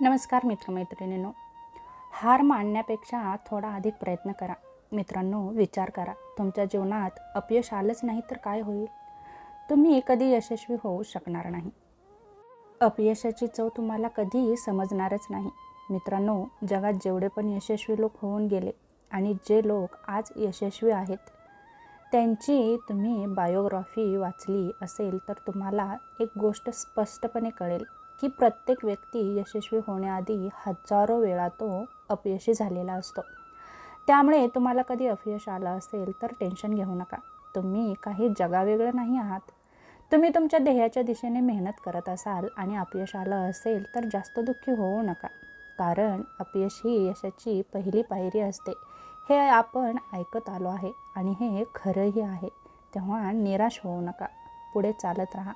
नमस्कार मित्रमैत्रिणींनो. हार मानण्यापेक्षा थोडा अधिक प्रयत्न करा. मित्रांनो विचार करा. तुमच्या जीवनात अपयश आलंच नाही तर काय होईल? तुम्ही कधी यशस्वी होऊ शकणार नाही. अपयशाची चव तुम्हाला कधीही समजणारच नाही. मित्रांनो जगात जेवढे पण यशस्वी लोक होऊन गेले आणि जे लोक आज यशस्वी आहेत त्यांची तुम्ही बायोग्राफी वाचली असेल तर तुम्हाला एक गोष्ट स्पष्टपणे कळेल. की प्रत्येक व्यक्ती यशस्वी होण्याआधी हजारो वेळा तो अपयशी झालेला असतो. त्यामुळे तुम्हाला कधी अपयश आलं असेल तर टेन्शन घेऊ नका. तुम्ही काही जगावेगळं नाही आहात. तुम्ही तुमच्या ध्येयाच्या दिशेने मेहनत करत असाल आणि अपयश आलं असेल तर जास्त दुःखी होऊ नका. कारण अपयश ही यशाची पहिली पायरी असते. हे आपण ऐकत आलो आहे आणि हे खरंही आहे. तेव्हा निराश होऊ नका. पुढे चालत राहा.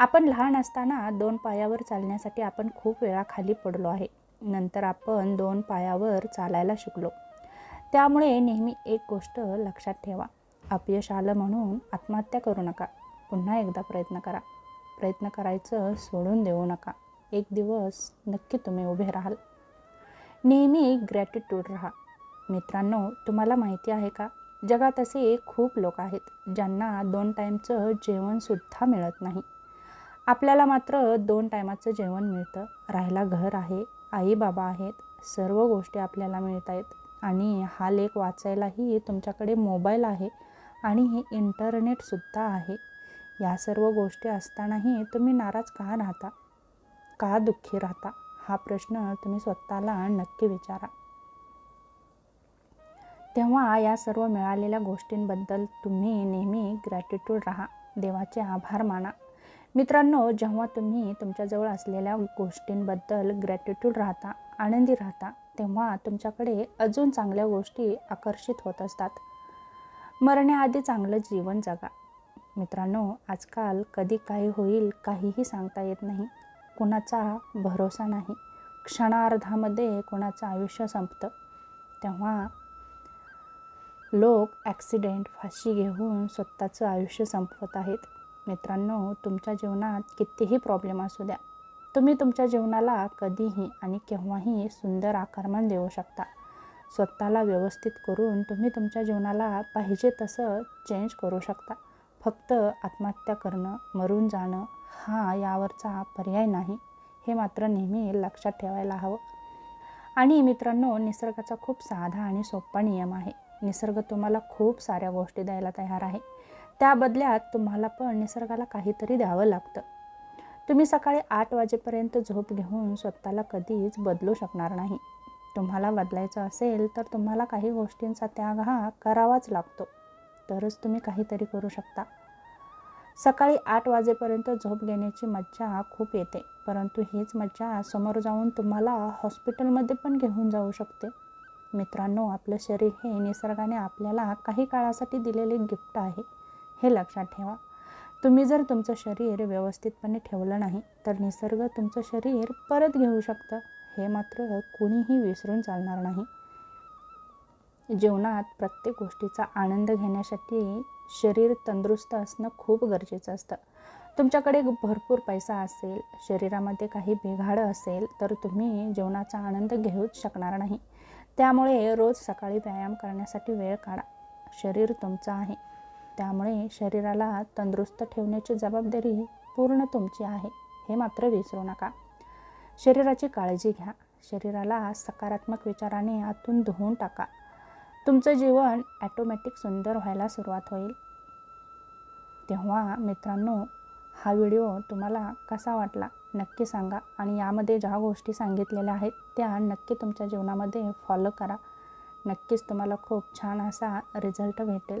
आपण लहान असताना दोन पायावर चालण्यासाठी आपण खूप वेळा खाली पडलो आहे. नंतर आपण दोन पायावर चालायला शिकलो. त्यामुळे नेहमी एक गोष्ट लक्षात ठेवा. अपयश आलं म्हणून आत्महत्या करू नका. पुन्हा एकदा प्रयत्न करा. प्रयत्न करायचं सोडून देऊ नका. एक दिवस नक्की तुम्ही उभे राहाल. नेहमी ग्रॅटिट्यूड राहा. मित्रांनो तुम्हाला माहिती आहे का? जगात असे खूप लोक आहेत ज्यांना दोन टाईमचं जेवणसुद्धा मिळत नाही. आपल्याला मात्र दोन टायमाचं जेवण मिळतं. राहायला घर आहे आई बाबा आहेत सर्व गोष्टी आपल्याला मिळत आहेत. आणि हा लेख वाचायलाही तुमच्याकडे मोबाईल आहे आणि हे इंटरनेटसुद्धा आहे. या सर्व गोष्टी असतानाही तुम्ही नाराज का राहता? का दुःखी राहता? हा प्रश्न तुम्ही स्वतःला नक्की विचारा. तेव्हा या सर्व मिळालेल्या गोष्टींबद्दल तुम्ही नेहमी ग्रॅटिट्यूड राहा. देवाचे आभार माना. मित्रांनो जेव्हा तुम्ही तुमच्याजवळ असलेल्या गोष्टींबद्दल ग्रॅटिट्यूड राहता आनंदी राहता तेव्हा तुमच्याकडे अजून चांगल्या गोष्टी आकर्षित होत असतात. मरण्याआधी चांगलं जीवन जगा. मित्रांनो आजकाल कधी काही होईल काहीही सांगता येत नाही. कुणाचा भरोसा नाही. क्षणार्धामध्ये कोणाचं आयुष्य संपतं. तेव्हा लोक ॲक्सिडेंट फाशी घेऊन स्वतःचं आयुष्य संपवत आहेत. मित्रांनो तुमच्या जीवनात कितीही प्रॉब्लेम असू द्या तुम्ही तुमच्या जीवनाला कधीही आणि केव्हाही सुंदर आकारमान देऊ शकता. स्वतःला व्यवस्थित करून तुम्ही तुमच्या जीवनाला पाहिजे तसं चेंज करू शकता. फक्त आत्महत्या करणं मरून जाणं हा यावरचा पर्याय नाही हे मात्र नेहमी लक्षात ठेवायला हवं. आणि मित्रांनो निसर्गाचा खूप साधा आणि सोपा नियम आहे. निसर्ग तुम्हाला खूप साऱ्या गोष्टी द्यायला तयार आहे. त्या बदल्यात तुम्हाला पण निसर्गाला काहीतरी द्यावं लागतं. तुम्ही सकाळी आठ वाजेपर्यंत झोप घेऊन स्वतःला कधीच बदलू शकणार नाही. तुम्हाला बदलायचं असेल तर तुम्हाला काही गोष्टींचा त्याग हा करावाच लागतो. तरच तुम्ही काहीतरी करू शकता. सकाळी आठ वाजेपर्यंत झोप घेण्याची मज्जा खूप येते. परंतु हीच मज्जा समोर जाऊन तुम्हाला हॉस्पिटलमध्ये पण घेऊन जाऊ शकते. मित्रांनो आपलं शरीर हे निसर्गाने आपल्याला काही काळासाठी दिलेले गिफ्ट आहे. हे लक्षात ठेवा. तुम्ही जर तुमचं शरीर व्यवस्थितपणे ठेवलं नाही तर निसर्ग तुमचं शरीर परत घेऊ शकतं. हे मात्र कुणीही विसरून चालणार नाही. जीवनात प्रत्येक गोष्टीचा आनंद घेण्यासाठी शरीर तंदुरुस्त असणं खूप गरजेचं असतं. तुमच्याकडे भरपूर पैसा असेल शरीरामध्ये काही बिघाडं असेल तर तुम्ही जीवनाचा आनंद घेऊच शकणार नाही. त्यामुळे रोज सकाळी व्यायाम करण्यासाठी वेळ काढा. शरीर तुमचं आहे. त्यामुळे शरीराला तंदुरुस्त ठेवण्याची जबाबदारी पूर्ण तुमची आहे हे मात्र विसरू नका. शरीराची काळजी घ्या. शरीराला सकारात्मक विचाराने आतून धुवून टाका. तुमचं जीवन ॲटोमॅटिक सुंदर व्हायला सुरुवात होईल. तेव्हा मित्रांनो हा व्हिडिओ तुम्हाला कसा वाटला नक्की सांगा आणि यामध्ये ज्या गोष्टी सांगितलेल्या आहेत त्या नक्की तुमच्या जीवनामध्ये फॉलो करा. नक्कीच तुम्हाला खूप छान असा रिझल्ट भेटेल.